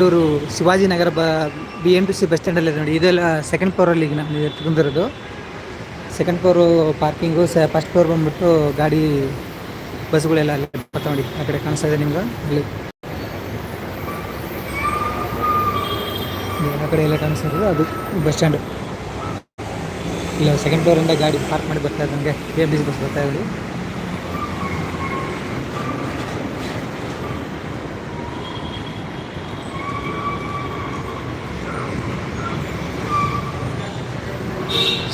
ಬೆಂಗಳೂರು ಶಿವಾಜಿನಗರ ಬ B M T C bus ಸ್ಟ್ಯಾಂಡಲ್ಲಿ ನೋಡಿ, ಇದೆಲ್ಲ ಸೆಕೆಂಡ್ ಫ್ಲೋರಲ್ಲಿ ಈಗ ನಾನು ತಗೊಂಡಿರೋದು ಸೆಕೆಂಡ್ ಫ್ಲೋರು ಪಾರ್ಕಿಂಗು ಸ ಫಸ್ಟ್ ಫ್ಲೋರ್ ಬಂದುಬಿಟ್ಟು ಗಾಡಿ, ಬಸ್ಗಳೆಲ್ಲ ಅಲ್ಲಿ ನೋಡಿ, ಆ ಕಡೆ ಕಾಣಿಸ್ತಾ ಇದೆ ನಿಮ್ಗೆ? ಅಲ್ಲಿ. ಆ ಕಡೆ ಎಲ್ಲ ಕಾಣಿಸ್ತಾ ಇದೆ, ಅದು ಬಸ್ ಸ್ಟ್ಯಾಂಡು ಇಲ್ಲ ಸೆಕೆಂಡ್ ಫ್ಲೋರಿಂದ ಗಾಡಿ ಪಾರ್ಕ್ ಮಾಡಿ ಬರ್ತಾ ಇದೆ ನನಗೆ ಎಂ ಟಿ ಸಿ ಬಸ್ ಬರ್ತಾ ಇದೆ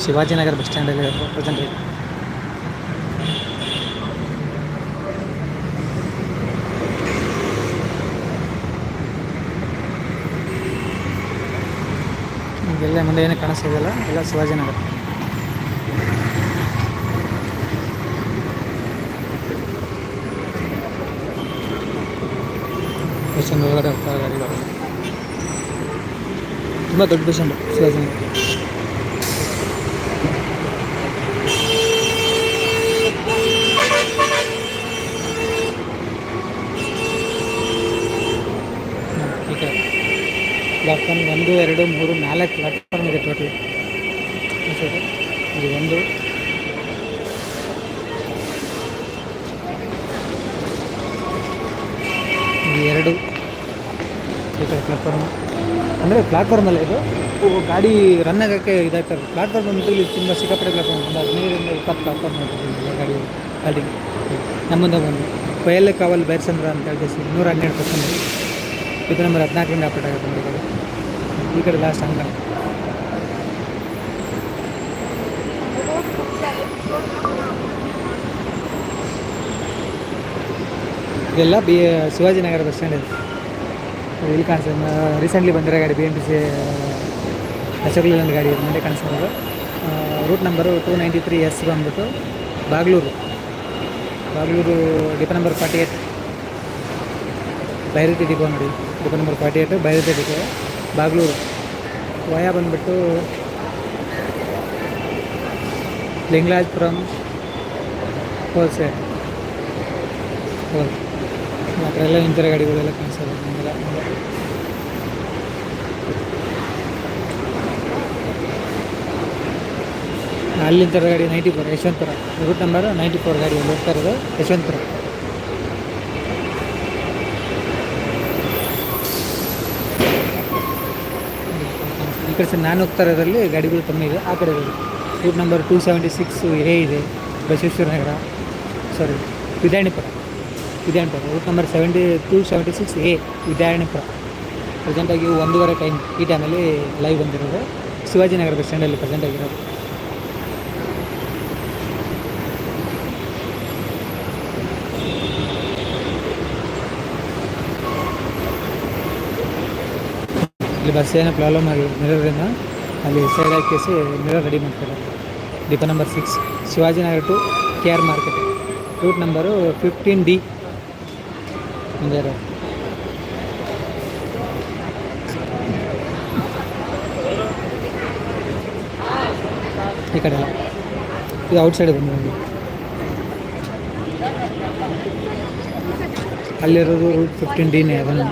ಶಿವಾಜಿನಗರ ಬಸ್ ಸ್ಟ್ಯಾಂಡಲ್ಲಿ ಪ್ರೆಸೆಂಟ್ ಇದೆ ಎಲ್ಲ ಮುಂದೆ ಏನೂ ಕಾಣಿಸ್ತಿದೆಯಲ್ಲ ಎಲ್ಲ ಶಿವಾಜಿನಗರ. ಸ್ಟ್ಯಾಂಡ್ ಒಳಗಡೆ ಹೋಗ್ತಾರೆ ಗಾಡಿಗಳು ತುಂಬ ದೊಡ್ಡ ಸ್ಟ್ಯಾಂಡ್ ಶಿವಾಜಿನಗರ ಈ ಕಡೆ ಪ್ಲಾಟ್ಫಾರ್ಮ್ ಒಂದು, ಎರಡು, ಮೂರು, ನಾಲ್ಕು ಪ್ಲಾಟ್ಫಾರ್ಮ್ ಇದೆ ಟೋಟಲ್ ಇದು ಒಂದು. ಇದು ಎರಡು. ಪ್ಲಾಟ್ಫಾರ್ಮ್ ಅಂದರೆ ಪ್ಲಾಟ್ಫಾರ್ಮ್ ಅಲ್ಲ ಇದು? ಗಾಡಿ ರನ್ ಆಗೋಕ್ಕೆ ಇದಾಗ್ತದೆ. ಪ್ಲಾಟ್ಫಾರ್ಮ್ ಅಂತ ಇಲ್ಲಿ ತುಂಬ ಸಿಕ್ಕಾಪಟ್ಟೆ ಪ್ಲಾಟ್ಫಾರ್ಮ್ ಒಂದು ಹದಿನೈದರಿಂದ ಇಪ್ಪತ್ತು ಪ್ಲಾಟ್ಫಾರ್ಮ್ ಗಾಡಿ ಗಾಡಿ ನಮ್ಮಂದ ಒಂದು ಕೊಯಲ್ಲ ಕಾವಲ್ ಬೈರ್ಸಂದ್ರ ಅಂತ ಹೇಳಿ ನೂರ ಹನ್ನೆರಡು ಪರ್ಸೆಂಟ್ ಇದು ನಂಬರ್ ಹದಿನಾಲ್ಕರಿಂದ ಅಪ್ಡೇಟ್ ಆಗುತ್ತೆ ನೋಡಿ ಈ ಕಡೆ ಲಾಸ್ಟ್ ಹಂಗ ಇದೆಲ್ಲ ಬಿ ಶಿವಾಜಿನಗರ ಬಸ್ ಸ್ಟ್ಯಾಂಡ್ ಇದೆ. ಇಲ್ಲಿ ಕಾಣಿಸ್ತದೆ ರೀಸೆಂಟ್ಲಿ ಬಂದಿರೋ ಗಾಡಿ ಬಿ ಎಂ ಟಿ ಸಿ ಒಂದು ಗಾಡಿ ಮುಂದೆ ಕಾಣಿಸ್ತಿರೋದು route number two ninety three S ಬಂದ್ಬಿಟ್ಟು Bagalur. Bagalur depot number forty eight Byrathi depot ನೋಡಿ. Depot number forty eight depot Bagalur via ಬಂದುಬಿಟ್ಟು ಲಿಂಗರಾಜ್ಪುರಂ ಹೋಲ್ಸೇಲ್ ಹೋಲ್ ಆ ಕಡೆ ಎಲ್ಲ ನಿಂತಿರೋ ಗಾಡಿಗಳೆಲ್ಲ ಕಾಣಿಸೋದು ನಮಗೆಲ್ಲ ಅಲ್ಲಿಂತರ ಗಾಡಿ ninety four Yeshwanthpur route number ninety four ಗಾಡಿ ಹೋಗ್ತಾ ಇರೋದು ಯಶವಂತಪುರ ಈ ಕಡೆ ಸರ್ ನಾನು ಹೋಗ್ತಾ ಇರೋದ್ರಲ್ಲಿ ಗಾಡಿಗಳು ಕಮ್ಮಿ ಇದೆ ಆ ಕಡೆ route number two seventy six A ಇದೆ. Basaveshwara Nagar. Sorry Vidyaranyapura Vidyaranyapura route number seventy two seventy six A Vidyaranyapura ಪ್ರೆಸೆಂಟಾಗಿ ಒಂದೂವರೆ ಟೈಮ್ ಈ ಟೈಮಲ್ಲಿ ಲೈವ್ ಬಂದಿರೋದು. ಶಿವಾಜಿನಗರ ಬಸ್ ಸ್ಟ್ಯಾಂಡಲ್ಲಿ ಪ್ರೆಸೆಂಟ್ ಆಗಿರೋದು. ಇಲ್ಲಿ ಬಸ್ ಏನೋ ಪ್ರಾಬ್ಲಮ್ ಆಗಿದೆ ಮಿರರಿಂದ ಅಲ್ಲಿ ಸೈಡ್ ಹಾಕಿಸಿ ಮಿರರ್ ರೆಡಿ ಮಾಡ್ತಾರೆ. Depot number six Shivajinagar to K R market route number fifteen D ಮುಂದೆ. ಈ ಕಡೆ ಇದು ಔಟ್ ಸೈಡ್ ಬಂದು ಅಲ್ಲಿರೋದು ರೂಟ್ ಫಿಫ್ಟೀನ್ ಡಿನೇ ಅದನ್ನು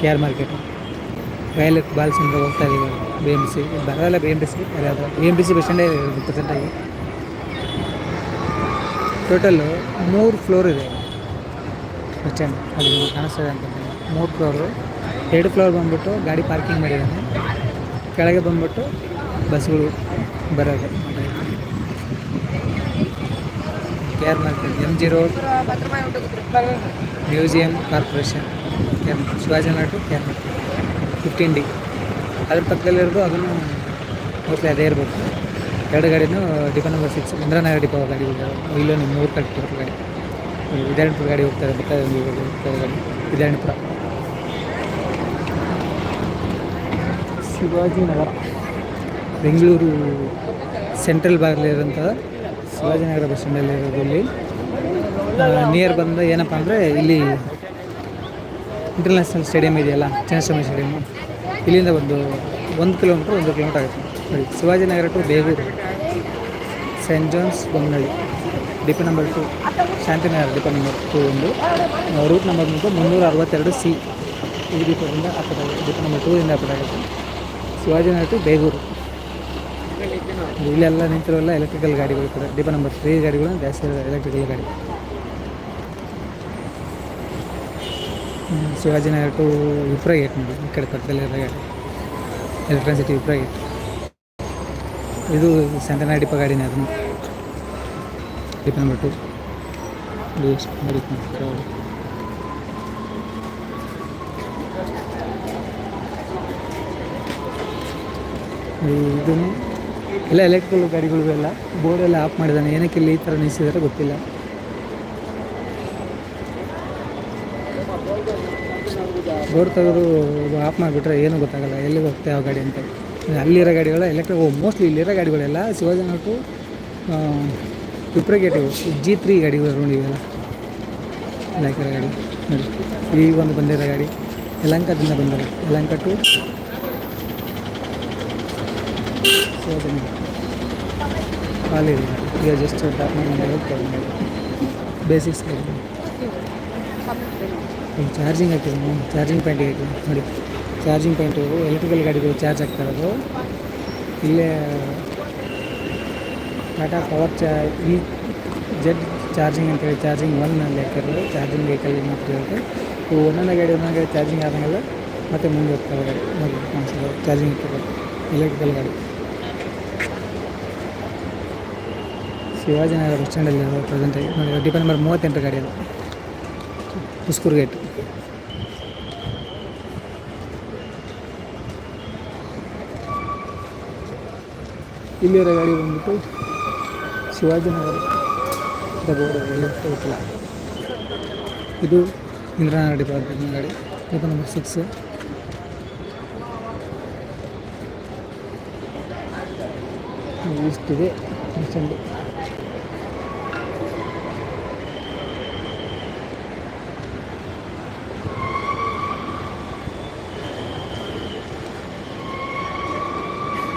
K R market violet balls ಅಂತ ಹೋಗ್ತಾ ಇದೀವಿ ಬಿ ಎಂ ಸಿ ಬರೋಲ್ಲ ಬಿ ಎಂ ಟಿ ಸಿ ಯಾವುದು B M T C bus ಸ್ಟ್ಯಾಂಡೇ ಪ್ರೆಸೆಂಟಾಗಿ ಟೋಟಲ್ಲು ಮೂರು ಫ್ಲೋರ್ ಇದೆ ಬಸ್ ಸ್ಟ್ಯಾಂಡ್ ಅಲ್ಲಿ ನಿಮ್ಗೆ ಕಾಣಿಸ್ತದೆ ಅಂತ ಮೂರು ಫ್ಲೋರು ಎರಡು ಫ್ಲೋರ್ ಬಂದ್ಬಿಟ್ಟು ಗಾಡಿ ಪಾರ್ಕಿಂಗ್ ಮಾಡಿದ್ದಾನೆ ಕೆಳಗೆ ಬಂದ್ಬಿಟ್ಟು ಬಸ್ಗಳು ಬರೋದು. K R market M G road museum corporation K R Shivajinagar to K R market fifteen D ಅದ್ರ ಪಕ್ಕದಲ್ಲಿರೋದು ಅದನ್ನು ಮೋಸ್ಟ್ಲಿ ಅದೇ ಇರ್ಬೋದು ಎರಡು ಗಾಡಿನೂ depot number six Indiranagar depot ಗಾಡಿ ಇಲ್ಲೂ ನಿಮ್ಮ ಮೂರು ಕಟ್ಟಿ ಗಾಡಿ. ವಿದ್ಯಾರಣ್ಯಪುರ ಗಾಡಿ ಹೋಗ್ತಾರೆ ಬೇಕಾದ ಗಾಡಿ. ವಿದ್ಯಾರಣ್ಯಪುರ ಶಿವಾಜಿನಗರ ಬೆಂಗಳೂರು ಸೆಂಟ್ರಲ್ ಭಾಗದಲ್ಲಿರೋಂಥ ಶಿವಾಜಿನಗರ ಬಸ್ ಸ್ಟ್ಯಾಂಡಲ್ಲಿ ಇರೋದು ಇಲ್ಲಿ ನಿಯರ್ ಬಂದ ಏನಪ್ಪ ಅಂದರೆ ಇಲ್ಲಿ ಇಂಟರ್ನ್ಯಾಷನಲ್ ಸ್ಟೇಡಿಯಂ ಇದೆಯಲ್ಲ, ಚೆನ್ನಸ್ವಾಮಿ ಸ್ಟೇಡಿಯಮ್ ಇಲ್ಲಿಂದ ಒಂದು ಒಂದು ಕಿಲೋಮೀಟ್ರ್ ಒಂದು ಕಿಲೋಮೀಟ್ರ್ ಆಗುತ್ತೆ. ನೋಡಿ Shivajinagar to Begur saint John's Bommanahalli depot number two, Shantinagar depot number two ಒಂದು. ರೂಟ್ ನಂಬರ್ ಬಂದು ಮುನ್ನೂರ ಅರವತ್ತೆರಡು ಸಿ. ಈ ದೀಪದಿಂದ ಅಪ್ಪದಾಗುತ್ತೆ ಡಿಪಿ ನಂಬರ್ ಟೂರಿಂದ ಆಗುತ್ತೆ ಶಿವಾಜಿನಗರ ಟು ಬೇಗೂರು ಇಲ್ಲೆಲ್ಲ ನಿಂತಿರೋಲ್ಲ ಎಲೆಕ್ಟ್ರಿಕಲ್ ಗಾಡಿಗಳು ಕೂಡ. ಡಿಪಿ ನಂಬರ್ ತ್ರೀ ಗಾಡಿಗಳು, ಜಾಸ್ತಿ ಎಲೆಕ್ಟ್ರಿಕಲ್ ಗಾಡಿ ಶಿವಾಜಿನಗರ ಟು ವಿಪ್ರ ಗೇಟ್ ನೋಡಿ, ಈ ಕಡೆ ಪಕ್ಕದಲ್ಲಿರೋ ಎಲೆಕ್ಟ್ರಾನ್ ಸಿಟಿ ವಿಪ್ರ ಗೇಟ್. ಇದು ಸೆಂಟನ ಡಿಪ ಗಾಡಿನೇ ಅದನ್ನು ಡಿಪ ನಂಬರ್ ಟು ಇದನ್ನು, ಎಲ್ಲ ಎಲೆಕ್ಟ್ರಿಕಲ್ ಗಾಡಿಗಳಿಗೆಲ್ಲ ಎಲ್ಲ ಬೋರ್ಡ್ ಎಲ್ಲ ಆಫ್ ಮಾಡಿದ್ದಾನೆ. ಏನಕ್ಕೆ ಇಲ್ಲಿ ಈ ಥರ ನಿಲ್ಲಿಸಿದಾರೆ ಗೊತ್ತಿಲ್ಲ. ಬೋರ್ಡ್ ತೆಗೆದು ಆಫ್ ಮಾಡಿಬಿಟ್ರೆ ಏನೂ ಗೊತ್ತಾಗಲ್ಲ, ಎಲ್ಲಿಗೆ ಹೋಗ್ತಾ ಯಾವ ಗಾಡಿ ಅಂತ. ಅಲ್ಲಿರೋ ಗಾಡಿಗಳ ಎಲೆಕ್ಟ್ರಿಕ್ ಮೋಸ್ಟ್ಲಿ ಇಲ್ಲಿರೋ ಗಾಡಿಗಳೆಲ್ಲ Shivajinagar to Wipro gate G three ಗಾಡಿಗಳು ನೋಡಿ ಇವೆಲ್ಲ ಗಾಡಿ, ನೋಡಿ ಈಗ ಒಂದು ಬಂದಿರೋ ಗಾಡಿ, ಯಲಂಕದಿಂದ ಬಂದಿರೋ ಯಲಂಕ ಟು ಶಿವಜನ. ಖಾಲಿ ಈಗ ಜಸ್ಟ್ ಡಾಕ್ಯುಮೆಂಟ್ ಮಾಡಿ ಬೇಸಿಕ್ಸ್ ಗಾಡಿ. ಚಾರ್ಜಿಂಗ್ ಹಾಕಿದ್ದೀನಿ ಚಾರ್ಜಿಂಗ್ ಪಾಯಿಂಟ್ ಹಾಕಿದ್ದೀನಿ ನೋಡಿ. ಚಾರ್ಜಿಂಗ್ ಪಾಯಿಂಟು ಎಲೆಕ್ಟ್ರಿಕಲ್ ಗಾಡಿಗಳು ಚಾರ್ಜ್ ಆಗ್ತಾ ಇರೋದು. ಇಲ್ಲೇ ಟಾಟಾ ಪವರ್ ಚಾ ಈ ಜೆಡ್ ಚಾರ್ಜಿಂಗ್ ಅಂತೇಳಿ ಚಾರ್ಜಿಂಗ್ ಒನ್ನಲ್ಲಿ ಹಾಕಿರೋದು ಚಾರ್ಜಿಂಗ್ ವೆಹಿಕಲ್ ಇರುತ್ತೆ ಇವು ಒಂದೊಂದೇ ಗಾಡಿ ಒಂದೊಂದು ಚಾರ್ಜಿಂಗ್ ಆದಂಗೆಲ್ಲ ಮತ್ತೆ ಮುಂದೆ ಹೋಗ್ತಾರೆ ಗಾಡಿ ನೋಡಿ ಚಾರ್ಜಿಂಗ್ ಎಲೆಕ್ಟ್ರಿಕಲ್ ಗಾಡಿ. ಶಿವಾಜಿನಗರ ಬಸ್ ಸ್ಟ್ಯಾಂಡಲ್ಲಿ ಪ್ರೆಸೆಂಟಾಗಿ ನೋಡಿ ಡಿಪ ನಂಬರ್ ಮೂವತ್ತೆಂಟು ಗಾಡಿ ಅದು. ಹುಸ್ಕೂರು ಗೇಟ್ ಇಲ್ಲಿರೋ ಗಾಡಿ ಬಂದ್ಬಿಟ್ಟು ಶಿವಾಜಿನಗರ ಗೊತ್ತಿಲ್ಲ ಇದು ಇಂದ್ರಾನಗರ ಡಿಪಾರ್ಟ್ಮೆಂಟ್ನ ಗಾಡಿ. ಇದು ನಂಬರ್ ಸಿಕ್ಸ್ ಇಷ್ಟಿದೆ ಬಸ್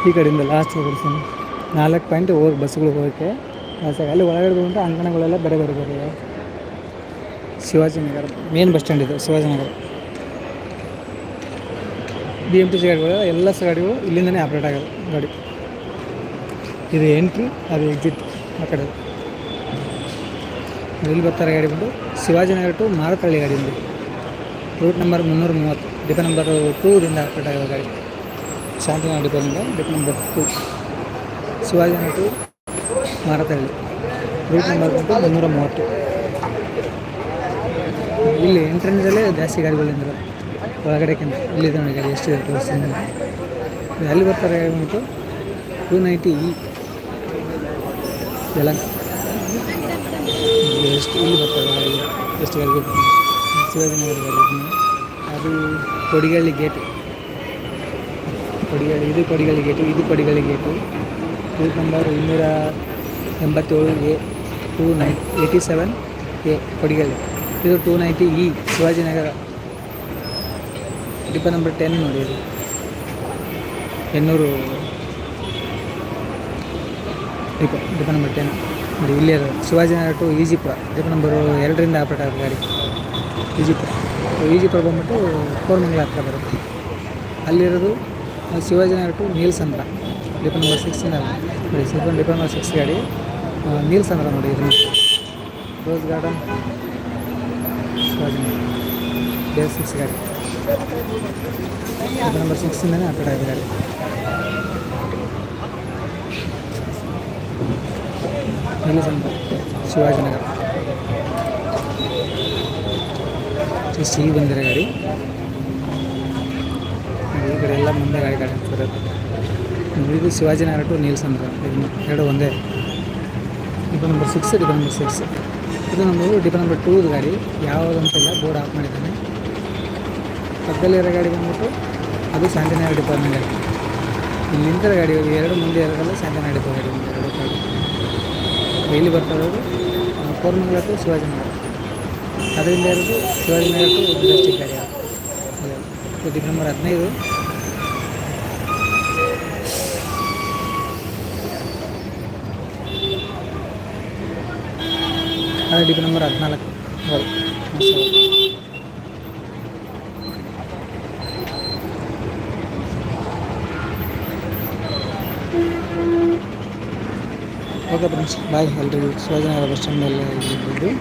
ಈ ಕಡೆಯಿಂದ ಲಾಸ್ಟ್ ಹೋಗ್ಬಿಡ್ತೀನಿ ನಾಲ್ಕು ಪಾಯಿಂಟ್ ಹೋಗಿ ಬಸ್ಗಳು ಹೋಗೋಕ್ಕೆ. ಅಲ್ಲಿ ಒಳಗಡೆ ಬಂದರೆ ಅಂಗಣಗಳೆಲ್ಲ ಬೇರೆ ಬೇರೆ ಬೇರೆ ಇದಾವೆ. ಶಿವಾಜಿನಗರ ಮೇನ್ ಬಸ್ ಸ್ಟ್ಯಾಂಡ್ ಇದು Shivajinagar B M T C ಗಾಡಿಗಳು, ಎಲ್ಲ ಗಾಡಿಗಳು ಇಲ್ಲಿಂದನೇ ಆಪ್ರೇಟ್ ಆಗೋದು ಗಾಡಿ. ಇದು ಎಂಟ್ರಿ ಅದು ಎಕ್ಸಿಟ್ ಆ ಕಡೆ ಇಲ್ಲಿ ಬರ್ತಾರೆ ಗಾಡಿ ಬಂದು? ಶಿವಾಜಿನಗರ ಟು ಮಾರತಳ್ಳಿ ಗಾಡಿ ಬಂದು ರೂಟ್ ನಂಬರ್ ಮುನ್ನೂರ ಮೂವತ್ತು, ಡಿಪ ನಂಬರ್ ಟೂರಿಂದ ಆಪ್ರೇಟ್ ಆಗೋದು ಗಾಡಿ. ಶಾಂತಿನಗರ ಡಿಪೋದಿಂದ bait number two Shivajinagar to Marathahalli. Route number ಬಂದು ಮುನ್ನೂರ ಮೂವತ್ತು. ಇಲ್ಲಿ ಎಂಟ್ರೆನ್ಸಲ್ಲೇ ಜಾಸ್ತಿ ಗಾಡಿಗಳು ನಿಂತಿರೋದು ಒಳಗಡೆಕ್ಕಿಂತ ಇಲ್ಲಿದೆ ನೋಡಿ ಗಾಡಿ ಎಷ್ಟಿದೆ ತೋರಿಸ್ತೀನಿ ಅಲ್ಲಿ ಬರ್ತಾರೆ ಹೇಳ್ಬಿಟ್ಟು ಟೂ ನೈಂಟಿ ಇ ಎಲ್ಲ. ಎಷ್ಟು ಇಲ್ಲಿ ಬರ್ತಾರೆ ಗಾಡಿ. ಎಷ್ಟು ಗಾಡಿ ಶಿವಾಜಿನಗರ ಗಾಡಿ ಅದು ಕೊಡಿಗಳ್ಳಿ ಗೇಟ್ ಕೊಡಿಗಳ್ಳಿ ಇದು ಕೊಡಿಗಳ್ಳಿ ಗೇಟು ಇದು ಕೊಡಿಗಳ್ಳಿ ಗೇಟು ರೂಟ್ ನಂಬರ್ ಇನ್ನೂರ ಎಂಬತ್ತೇಳು A two nine eighty seven A Kodigehalli ಇದು two ninety E Shivajinagar. Depot number ten ನೋಡಿ ಇದು. ಎನ್ನೂರು ಡಿಪ ಡಿಪ ನಂಬರ್ ಟೆನ್ ನೋಡಿ, ಇಲ್ಲೇ ಇರೋದು Shivajinagar to Ejipura. Depot number ಎರಡರಿಂದ ಆಪರೇಟ್ ಆಗುತ್ತೆ ಗಾಡಿ. ಈಜಿಪುರ. ಈಜಿಪುರ ಬಂದ್ಬಿಟ್ಟು ಕೋರ್ಮಂಗ್ಲ ಹತ್ರ ಬರುತ್ತೆ. ಅಲ್ಲಿರೋದು ಆ Shivajinagar to Neelasandra depot number sixteen ನೋಡಿ ಸಿಕ್ಸ್ ಡಿಪ ನಂಬರ್ ಸಿಕ್ಸ್ ಗಾಡಿ ಆ, ನೀಲ್ಸಂದ್ರ ನೋಡಿ ಇದನ್ನು ರೋಸ್ ಗಾರ್ಡನ್ ಶಿವಾಜಿನಗರ ಡೇ ಸಿಕ್ಸ್ ಗಾಡಿ ಡಿಪ ನಂಬರ್ ಸಿಕ್ಸಿಂದನೇ ಆ ಕಡೆ ಇದೆ ಗಾಡಿ ನೀಲ್ಸಂದ್ರ ಶಿವಾಜಿನಗರ ಸಿ ಬಂದಿರೋ ಗಾಡಿ ಈ ಕಡೆ ಎಲ್ಲ ಮುಂದೆ ಗಾಡಿ ಗಾಡಿ ಇರೋದು ಇದು ಶಿವಾಜಿನಗರ ಟು ನೀಲ್ಸಂದ್ರ. ಇದು ಎರಡು ಒಂದೇ. Depot number six depot number six ಇದು ನಮ್ಮ ಡಿಪ ನಂಬರ್ ಟೂದು ಗಾಡಿ. ಯಾವುದಂತಿಲ್ಲ ಬೋರ್ಡ್ ಆಫ್ ಮಾಡಿದ್ದಾನೆ. ಪಕ್ಕದಲ್ಲಿರೋ ಗಾಡಿ ಬಂದ್ಬಿಟ್ಟು ಅದು ಶಾಂತಿನಗರ ಡಿಪಾರ್ಟ್ಮೆಂಟ್ ಗಾಡಿ. ಇಲ್ಲಿ ನಿಂತಿರೋ ಗಾಡಿ ಎರಡು ಮುಂದೆ ಇರೋದಲ್ಲ ಶಾಂತಿನಗರ ಡಿಪೋ ಗಾಡಿ. ಎರಡು ಗಾಡಿ. ಇಲ್ಲಿ ಬರ್ತಾ ಇರೋದು ಆ, ಟು ಶಿವಾಜಿನಗರ ಅದರಿಂದ ಇರೋದು ಶಿವಾಜಿನಗರ ಟು ಡಿಸ್ಟಿಕ್ ಗಾಡಿ ಡಿಪ್ ನಂಬರ್ ಹದಿನೈದು. అదే డిపి నెంబర్ హద్నాలుగు ఓకే ఫ్రెండ్స్. బాయ్. హెల్త్ స్వజన బస్ స్టాండ్ వెళ్ళి